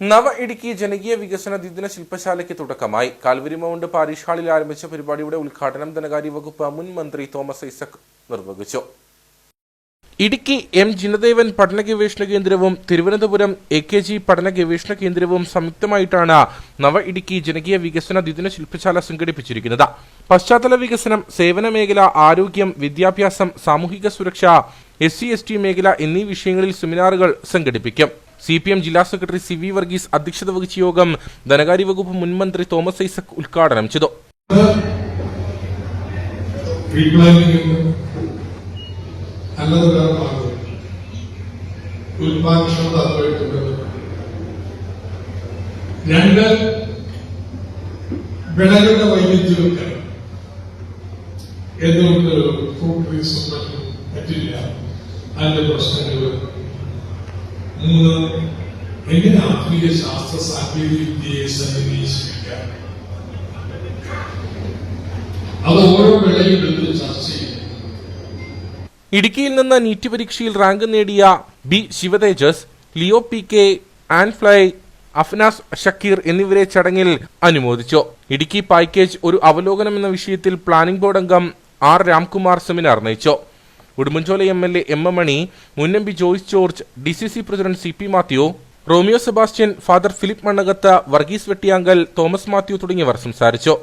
നവ ഇടുക്കി ജനകീയ വികസന ദ്വിദിന ശില്പശാലയ്ക്ക് തുടക്കമായി. കാൽവരി മൗണ്ട് പാരീഷ് ഹാളിൽ ആരംഭിച്ച പരിപാടിയുടെ ഉദ്ഘാടനം ധനകാര്യ വകുപ്പ് മുൻ മന്ത്രി തോമസ് ഐസക് നിർവഹിച്ചു. ഇടുക്കി എം ജിനദേവൻ പഠന ഗവേഷണ കേന്ദ്രവും തിരുവനന്തപുരം എ കെ ജി പഠന ഗവേഷണ കേന്ദ്രവും സംയുക്തമായിട്ടാണ് നവ ഇടുക്കി ജനകീയ വികസന ദ്വിദിന ശില്പശാല സംഘടിപ്പിച്ചിരിക്കുന്നത്. പശ്ചാത്തല വികസനം സേവന മേഖല ആരോഗ്യം വിദ്യാഭ്യാസം സാമൂഹിക സുരക്ഷ എസ് സി എസ് ടി മേഖല എന്നീ വിഷയങ്ങളിൽ സെമിനാറുകൾ സംഘടിപ്പിക്കും. സി പി എം ജില്ലാ സെക്രട്ടറി സി വി വർഗീസ് അധ്യക്ഷത വഹിച്ച യോഗം ധനകാര്യ വകുപ്പ് മുൻ മന്ത്രി തോമസ് ഐസക് ഉദ്ഘാടനം ചെയ്തു. രണ്ട് വിളകളുടെ വൈവിധ്യവൽക്കരണം എന്തുകൊണ്ട് ഫ്രൂട്ട് ട്രീസും മറ്റും പറ്റില്ല? അതിന്റെ പ്രശ്നങ്ങൾ മൂന്ന് എങ്ങനെ ആധുനിക ശാസ്ത്ര സാങ്കേതിക വിദ്യയെ സന്നിവേശിപ്പിക്കാം അത് ഓരോ വേളയും എടുത്ത് ചർച്ച ചെയ്യും ഇടുക്കിയിൽ നിന്ന് നീറ്റ് പരീക്ഷയിൽ റാങ്ക് നേടിയ B Sivathejas Leo P K ആൻഫ്ലൈ Afnas Shakir എന്നിവരെ ചടങ്ങിൽ അനുമോദിച്ചു. ഇടുക്കി പാക്കേജ് ഒരു അവലോകനം എന്ന വിഷയത്തിൽ പ്ലാനിംഗ് ബോർഡ് അംഗം ആർ രാംകുമാർ സെമിനാർ നയിച്ചു. Udumbanchola M L A M M Mani മുൻ P Joice George D C C president C P Mathew Romeo Sebastian father Philip Mannakath Varghese Vettiyankal Thomas Mathew തുടങ്ങിയവർ സംസാരിച്ചു.